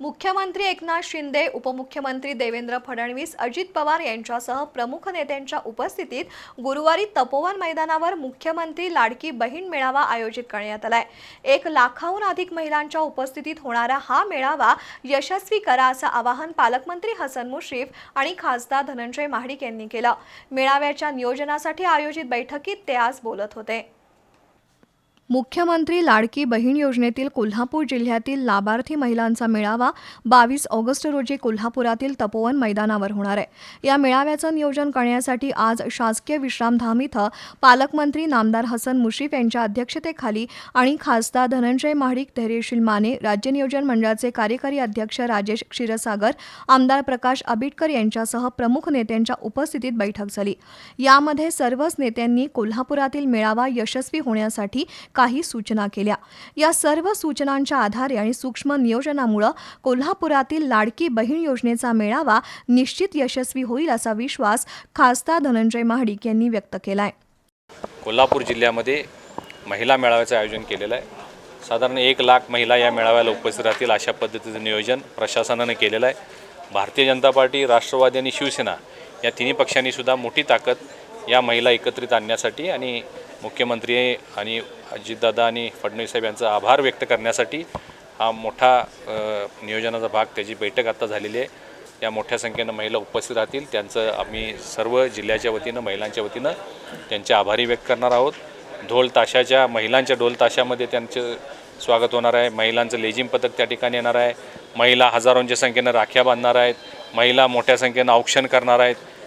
मुख्यमंत्री एकनाथ शिंदे उपमुख्यमंत्री देवेंद्र फडणवीस अजित पवार यांच्यासह प्रमुख नेत्यांच्या उपस्थितीत गुरुवारी तपोवन मैदानावर मुख्यमंत्री लाडकी बहीण मेळावा आयोजित करण्यात आलाय. एक लाखाहून अधिक महिलांच्या उपस्थितीत होणारा हा मेळावा यशस्वी करा असं आवाहन पालकमंत्री हसन मुश्रीफ आणि खासदार धनंजय महाडिक यांनी केलं. मेळाव्याच्या नियोजनासाठी आयोजित बैठकीत ते आज बोलत होते. मुख्यमंत्री लाडकी बहीण योजनेतील कोल्हापूर जिल्ह्यातील लाभार्थी महिलांचा मेळावा बावीस ऑगस्ट रोजी कोल्हापुरातील तपोवन मैदानावर होणार आहे. या मेळाव्याचं नियोजन करण्यासाठी आज शासकीय विश्रामधाम इथं पालकमंत्री नामदार हसन मुश्रीफ यांच्या अध्यक्षतेखाली आणि खासदार धनंजय महाडिक धैर्यशील माने राज्य नियोजन मंडळाचे कार्यकारी अध्यक्ष राजेश क्षीरसागर आमदार प्रकाश आबिटकर यांच्यासह प्रमुख नेत्यांच्या उपस्थितीत बैठक झाली. यामध्ये सर्वच नेत्यांनी कोल्हापुरातील मेळावा यशस्वी होण्यासाठी काही सूचना केल्या. या सर्व सूचनांच्या आधारे आणि सूक्ष्म नियोजनामुळं कोल्हापुरातील लाडकी बहीण योजनेचा मेळावा निश्चित यशस्वी होईल असा विश्वास खासदार धनंजय महाडिक यांनी व्यक्त केला आहे कोल्हापूर जिल्ह्यामध्ये महिला मेळाव्याचं आयोजन केलेलं आहे. साधारण एक लाख महिला या मेळाव्याला उपस्थित राहतील अशा पद्धतीचं नियोजन प्रशासनानं केलेलं आहे. भारतीय जनता पार्टी राष्ट्रवादी आणि शिवसेना या तिन्ही पक्षांनी सुद्धा मोठी ताकद या महिला एकत्रित आणण्यासाठी आणि मुख्यमंत्री आणि अजितदादा आणि फडणवीस साहेब यांचा आभार व्यक्त करण्यासाठी हा मोठा नियोजनाचा भाग त्याची बैठक आता झालेली आहे. या मोठ्या संख्येनं महिला उपस्थित राहतील. त्यांचं आम्ही सर्व जिल्ह्याच्या वतीनं महिलांच्या वतीनं त्यांचे आभारी व्यक्त करणार आहोत. ढोल ताशाच्या महिलांच्या ढोल ताशामध्ये त्यांचं स्वागत होणार आहे. महिलांचं लेझिम पथक त्या ठिकाणी येणार आहे. महिला हजारोंच्या संख्येनं राख्या बांधणार आहेत. महिला मोठ्या संख्येनं औक्षण करणार आहेत.